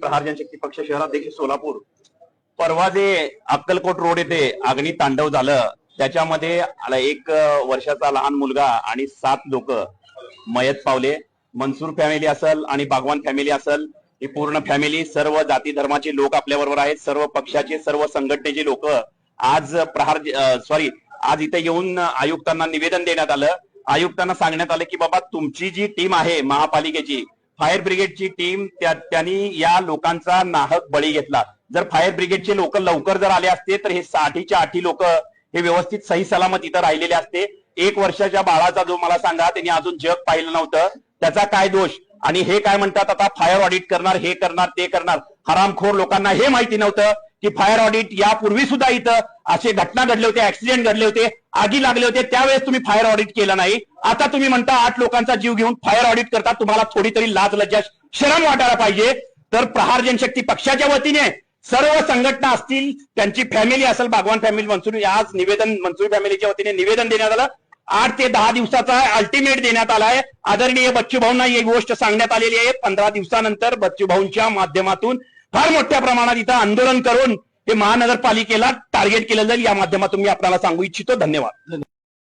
प्रहार जनशक्ती पक्ष शहराध्यक्ष सोलापूर. परवा जे अक्कलकोट रोड येथे अग्नी तांडव झालं त्याच्यामध्ये आला एक वर्षाचा लहान मुलगा आणि सात लोक मयत पावले. मनसूर फॅमिली असल आणि बागवान फॅमिली असल ही पूर्ण फॅमिली सर्व जाती धर्माचे लोक आपल्या बरोबर आहेत सर्व पक्षाचे सर्व संघटनेचे लोक आज प्रहार सॉरी आज इथे येऊन आयुक्तांना निवेदन देण्यात आलं. आयुक्तांना सांगण्यात आलं की बाबा तुमची जी टीम आहे महापालिकेची फायर ब्रिगेडची टीम त्या त्यांनी या लोकांचा नाहक बळी घेतला. जर फायर ब्रिगेडचे लोक लवकर जर आले असते तर हे साठीच्या आठी लोक हे व्यवस्थित सही सलामत इथं राहिलेले असते. एक वर्षाच्या बाळाचा जो मला सांगा त्यांनी अजून जग पाहिलं नव्हतं. त्याचा काय दोष? आणि हे काय म्हणतात आता? फायर ऑडिट करणार हे करणार ते करणार. हरामखोर लोकांना हे माहिती नव्हतं की फायर ऑडिट यापूर्वी सुद्धा इथं असे घटना घडले होते ऍक्सिडेंट घडले होते. आगी लागले होते त्यावेळेस तुम्ही फायर ऑडिट केलं नाही. आता तुम्ही म्हणता आठ लोकांचा जीव घेऊन फायर ऑडिट करता तुम्हाला थोडी तरी लाज लज्जा शरम वाटायला पाहिजे. तर प्रहार जनशक्ती पक्षाच्या वतीने सर्व संघटना असतील त्यांची फॅमिली असेल भगवान फॅमिली मनसुरी आज निवेदन मनसुरी फॅमिलीच्या वतीने निवेदन देण्यात आलं. आठ ते दहा दिवसाचा अल्टिमेट देण्यात आलाय. आदरणीय बच्चू भाऊंना ही गोष्ट सांगण्यात आलेली आहे. पंधरा दिवसानंतर बच्चू भाऊंच्या माध्यमातून फार मोठ्या प्रमाणात इथं आंदोलन करून हे महानगरपालिकेला टार्गेट केलं जाईल या माध्यमातून मी आपल्याला सांगू इच्छितो. धन्यवाद.